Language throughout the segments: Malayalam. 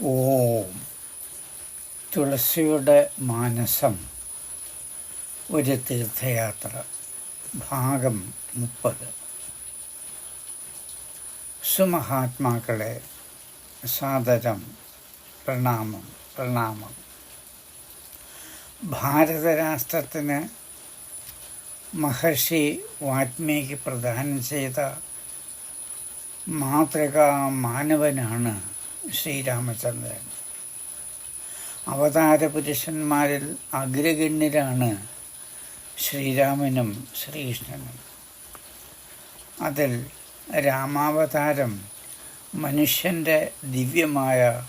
ഓം. തുളസിയുടെ മാനസം. ഒരു തീർത്ഥയാത്ര. ഭാഗം മുപ്പത്. സുമഹാത്മാക്കളെ സാദരം പ്രണാമം പ്രണാമം. ഭാരതരാഷ്ട്രത്തിന് മഹർഷി വാത്മീകി പ്രദാനം ചെയ്ത മാതൃകാ മാനവനാണ് ശ്രീരാമചന്ദ്രൻ. അവതാരപുരുഷന്മാരിൽ അഗ്രഗണ്യരാണ് ശ്രീരാമനും ശ്രീകൃഷ്ണനും. അതിൽ രാമാവതാരം മനുഷ്യന്റെ ദിവ്യമായ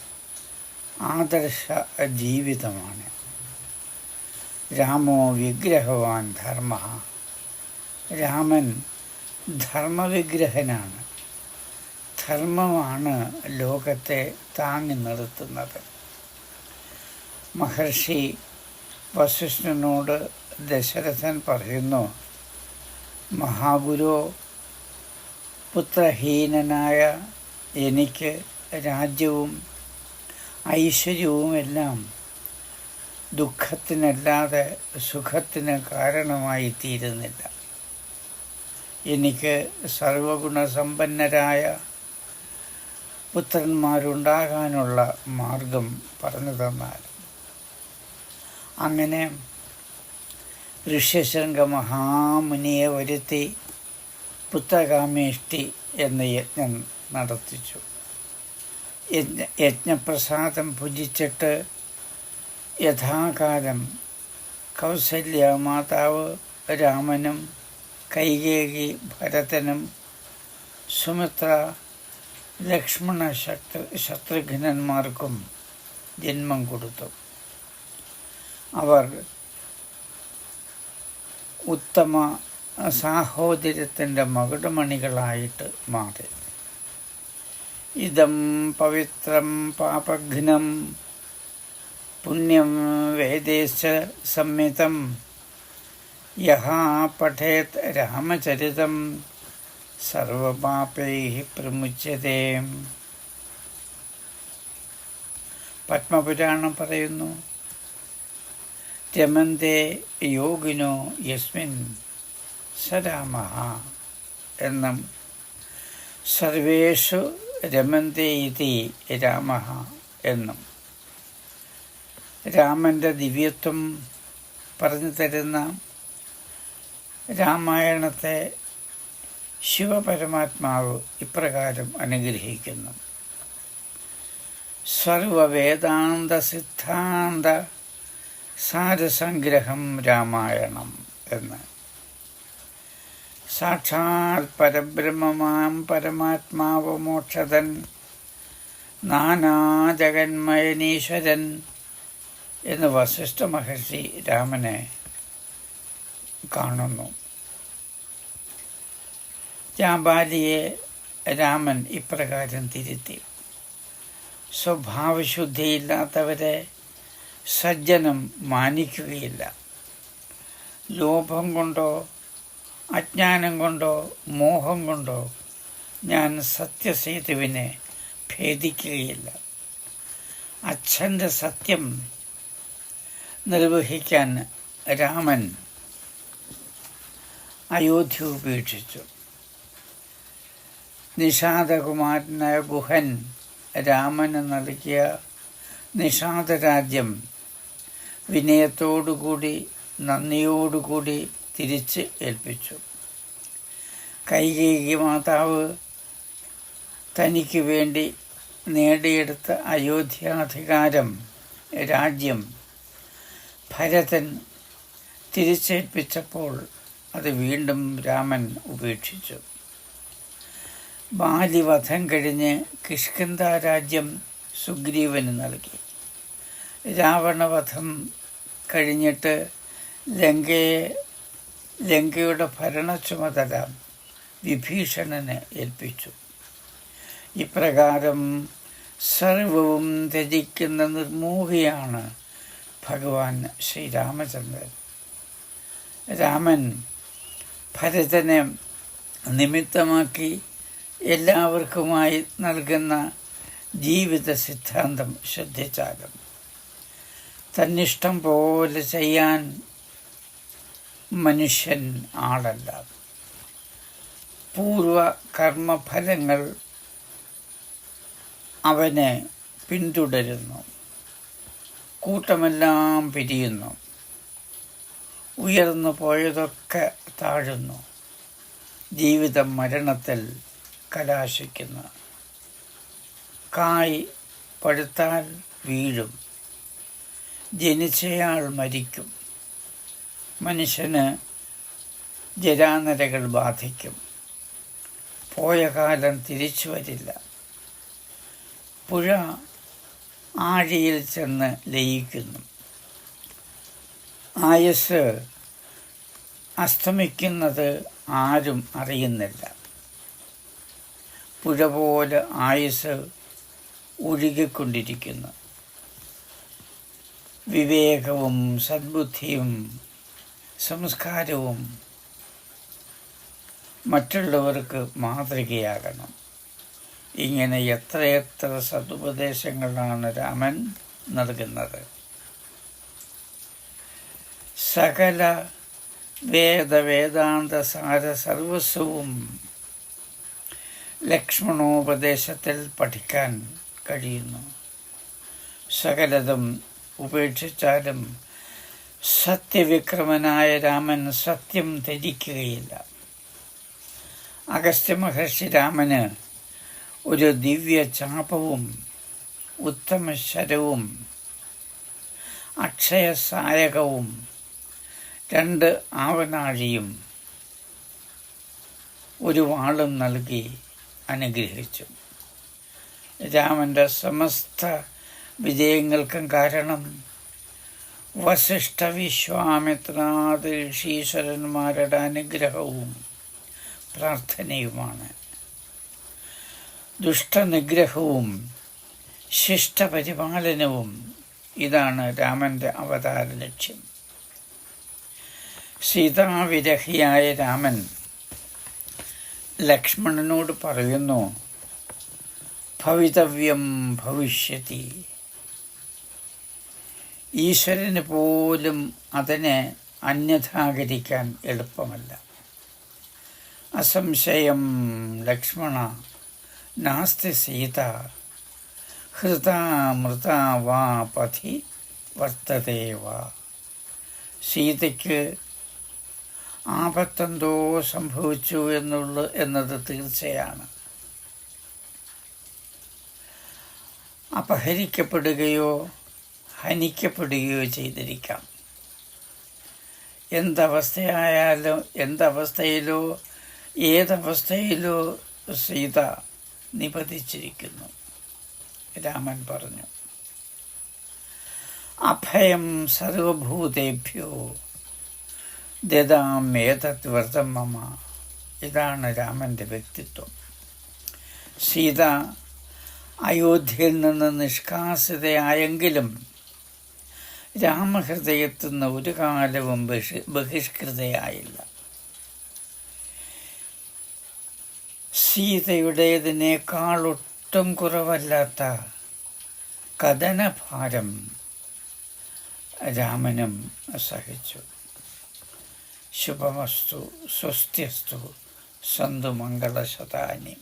ആദർശ ജീവിതമാണ്. രാമോ വിഗ്രഹവാൻ ധർമ്മ. രാമൻ ധർമ്മവിഗ്രഹനാണ്. ധർമ്മമാണ് ലോകത്തെ താങ്ങി നിർത്തുന്നത്. മഹർഷി വസിഷ്ഠനോട് ദശരഥൻ പറയുന്നു മഹാഗുരു പുത്രഹീനനായ എനിക്ക് രാജ്യവും ഐശ്വര്യവുമെല്ലാം ദുഃഖത്തിനല്ലാതെ സുഖത്തിന് കാരണമായി തീരുന്നില്ല എനിക്ക് സർവഗുണസമ്പന്നരായ പുത്രന്മാരുണ്ടാകാനുള്ള മാർഗം പറഞ്ഞു തന്നാൽ. അങ്ങനെ ഋഷ്യശൃംഗ മഹാമുനിയെ വരുത്തി പുത്രകാമേഷ്ടി എന്ന യജ്ഞം നടത്തിച്ചു. യജ്ഞ യജ്ഞപ്രസാദം ഭുജിച്ചിട്ട് യഥാകാലം കൗസല്യ മാതാവ് രാമനും കൈകേകി ഭരതനും സുമിത്ര ലക്ഷ്മണ ശത്രു ശത്രുഘ്നന്മാർക്കും ജന്മം കൊടുത്തു. അവർ ഉത്തമ സാഹോദര്യത്തിന്റെ മകുടമണികളായിട്ട് മാറി. ഇതം പവിത്രം പാപഘ്നം പുണ്യം വേദേശ സംഹിതം യഹാ പഠേത് രാമചരിതം സർവപാപൈ പ്രമുച്യതേ പത്മപുരാണം പറയുന്നു രമന്തേ യോഗിനോ യസ്മിൻ സരാമ എന്നും സർവേഷു രമന്തേ ഇതി രാമ എന്നും. രാമന്റെ ദിവ്യത്വം പറഞ്ഞു തരുന്ന രാമായണത്തെ ശിവപരമാത്മാവ് ഇപ്രകാരം അനുഗ്രഹിക്കുന്നു. സർവവേദാന്ത സിദ്ധാന്ത സാരസംഗ്രഹം രാമായണം എന്ന്. സാക്ഷാൽ പരബ്രഹ്മമാം പരമാത്മാവ് മോക്ഷതൻ നാനാജഗന്മയനീശ്വരൻ എന്ന് വസിഷ്ഠ മഹർഷി രാമനെ കാണുന്നു. ജാബാലിയെ രാമൻ ഇപ്രകാരം തിരുത്തി. സ്വഭാവശുദ്ധിയില്ലാത്തവരെ സജ്ജനം മാനിക്കുകയില്ല. ലോഭം കൊണ്ടോ അജ്ഞാനം കൊണ്ടോ മോഹം കൊണ്ടോ ഞാൻ സത്യസേതുവിനെ ഭേദിക്കുകയില്ല. അച്ഛന്റെ സത്യം നിർവഹിക്കാൻ രാമൻ അയോധ്യ ഉപേക്ഷിച്ചു. നിഷാദകുമാരനായ ഗുഹൻ രാമന് നൽകിയ നിഷാദരാജ്യം വിനയത്തോടുകൂടി നന്ദിയോടുകൂടി തിരിച്ച് ഏൽപ്പിച്ചു. കൈകേകി മാതാവ് തനിക്ക് വേണ്ടി നേടിയെടുത്ത അയോധ്യാധികാരം രാജ്യം ഭരതൻ തിരിച്ചേൽപ്പിച്ചപ്പോൾ അത് വീണ്ടും രാമൻ ഉപേക്ഷിച്ചു. ബാലിവധം കഴിഞ്ഞ് കിഷ്കിന്ത രാജ്യം സുഗ്രീവന് നൽകി. രാവണവധം കഴിഞ്ഞിട്ട് ലങ്കയെ ലങ്കയുടെ ഭരണ ചുമതല വിഭീഷണന് ഏൽപ്പിച്ചു. ഇപ്രകാരം സർവവും ത്യജിക്കുന്ന നിർമോഹിയാണ് ഭഗവാൻ ശ്രീരാമചന്ദ്രൻ. രാമൻ ഭരതനെ നിമിത്തമാക്കി എല്ലാവർക്കുമായി നൽകുന്ന ജീവിത സിദ്ധാന്തം ശ്രദ്ധിച്ചാലും തന്നിഷ്ടം പോലെ ചെയ്യാൻ മനുഷ്യൻ ആളല്ല. പൂർവ കർമ്മഫലങ്ങൾ അവനെ പിന്തുടരുന്നു. കൂട്ടമെല്ലാം പിരിയുന്നു. ഉയർന്നു പോയതൊക്കെ താഴുന്നു. ജീവിതം മരണത്തിൽ കലാശിക്കുന്നു. കായ് പഴുത്താൽ വീഴും. ജനിച്ചയാൾ മരിക്കും. മനുഷ്യന് ജരാനരകൾ ബാധിക്കും. പോയ കാലം തിരിച്ചു വരില്ല. പുഴ ആഴിയിൽ ചെന്ന് ലയിക്കുന്നു. ആയസ് അസ്തമിക്കുന്നത് ആരും അറിയുന്നില്ല. പുഴ പോലെ ആയുസ് ഒഴുകിക്കൊണ്ടിരിക്കുന്നു വിവേകവും സദ്ബുദ്ധിയും സംസ്കാരവും മറ്റുള്ളവർക്ക് മാതൃകയാകണം. ഇങ്ങനെ എത്രയെത്ര സതുപദേശങ്ങളാണ് രാമൻ നൽകുന്നത്. സകല വേദവേദാന്ത സാര സർവസ്വവും ലക്ഷ്മണോപദേശത്തിൽ പഠിക്കാൻ കഴിയുന്നു. സകലതും ഉപേക്ഷിച്ചാലും സത്യവിക്രമനായ രാമൻ സത്യം ധരിക്കുകയില്ല. അഗസ്ത്യ മഹർഷി രാമന് ഒരു ദിവ്യ ചാപവും ഉത്തമ ശരവും അക്ഷയസായകവും രണ്ട് ആവനാഴിയും ഒരു വാളും നൽകി അനുഗ്രഹിച്ചു. രാമന്റെ സമസ്ത വിജയങ്ങൾക്കും കാരണം വസിഷ്ഠ വിശ്വാമിത്രനാഥ ഋഷീശ്വരന്മാരുടെ അനുഗ്രഹവും പ്രാർത്ഥനയുമാണ്. ദുഷ്ടനിഗ്രഹവും ശിഷ്ടപരിപാലനവും ഇതാണ് രാമന്റെ അവതാര ലക്ഷ്യം. സീതാവിരഹിയായ രാമൻ ലക്ഷ്മണനോട് പറയുന്നു ഭവിതവ്യം ഭവിഷ്യത്തി ഈശ്വരന് പോലും അതിനെ അന്യഥാകരിക്കാൻ എളുപ്പമല്ല. അസംശയം ലക്ഷ്മണ നാസ്തി സീത ഹൃത മൃത വാ പഥി വർത്തതേവ സീതയ്ക്ക് ആപത്തെന്തോ സംഭവിച്ചു എന്നുള്ള എന്നത് തീർച്ചയാണ്. അപഹരിക്കപ്പെടുകയോ ഹനിക്കപ്പെടുകയോ ചെയ്തിരിക്കാം. എന്തവസ്ഥയായാലും എന്തവസ്ഥയിലോ ഏതവസ്ഥയിലോ സീത നിപതിച്ചിരിക്കുന്നു രാമൻ പറഞ്ഞു. അഭയം സർവഭൂതേഭ്യോ ദദാമേതത് വ്രതം മമ ഇതാണ് രാമന്റെ വ്യക്തിത്വം. സീത അയോധ്യയിൽ നിന്ന് നിഷ്കാസിതയായെങ്കിലും രാമഹൃദയത്തിൽ ഒരു കാലവും ബഹി ബഹിഷ്കൃതയായില്ല. സീതയുടേതിനേക്കാൾ ഒട്ടും കുറവല്ലാത്ത കഥനഭാരം രാമനും സഹിച്ചു. शुभमस्तु स्वस्थ्यस्तु सन्धु सदानी